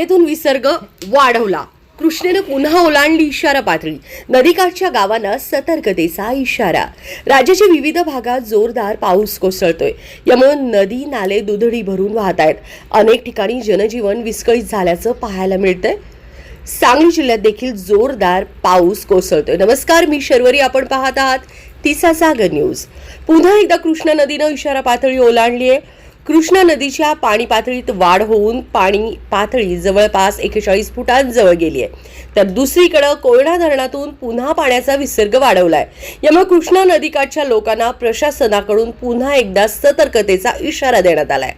कोयनेतून विसर्ग वाढवला. कृष्णेनं पुन्हा ओलांडली इशारा पातळी नदीकाठच्या गावांना सतर्कतेचा इशारा. राज्याच्या विविध भागात जोरदार पाऊस कोसळतोय. यामुळे नदी नाले दुधडी भरून वाहत आहेत अनेक ठिकाणी जनजीवन विस्कळीत झाल्याचं पाहायला मिळतंय. सांगली जिल्ह्यात देखील जोरदार पाऊस कोसळतोय. नमस्कार मी शर्वरी. आपण पाहत आहात तिसा सागर न्यूज. पुन्हा एकदा कृष्णा नदीनं इशारा पातळी ओलांडली आहे कृष्णा नदीच्या पाणी पातळीत वाढ होऊन पाणी पातळी जवळपास एकेचाळीस फुटांजवळ गेली आहे. तर दुसरीकडे कोयना धरणातून पुन्हा पाण्याचा विसर्ग वाढवलाय. यामुळे कृष्णा नदीकाठच्या लोकांना प्रशासनाकडून पुन्हा एकदा सतर्कतेचा इशारा देण्यात आलाय.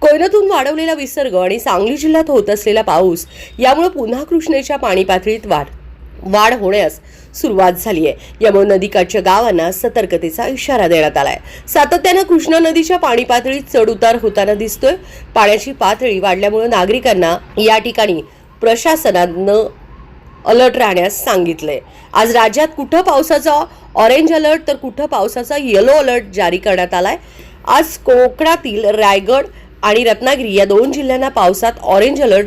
कोयनातून वाढवलेला विसर्ग आणि सांगली जिल्ह्यात होत असलेला पाऊस यामुळे पुन्हा कृष्णेच्या पाणी पातळीत वाढ वाढ होण्यास सुरुवात झाली आहे. यामुळे नदीकाठच्या गावांना सतर्कतेचा इशारा देण्यात आलाय. सातत्यानं कृष्णा नदीच्या पाणी पातळीत चढ उतार होताना दिसतोय. पाण्याची पातळी वाढल्यामुळे नागरिकांना या ठिकाणी प्रशासनानं अलर्ट राहण्यास सांगितलंय. आज राज्यात कुठं पावसाचा ऑरेंज अलर्ट तर कुठं पावसाचा येलो अलर्ट जारी करण्यात आलाय? आज कोकणातील रायगड आणि रत्नागिरी या दोन जिल्ह्यांना पावसात ऑरेंज अलर्ट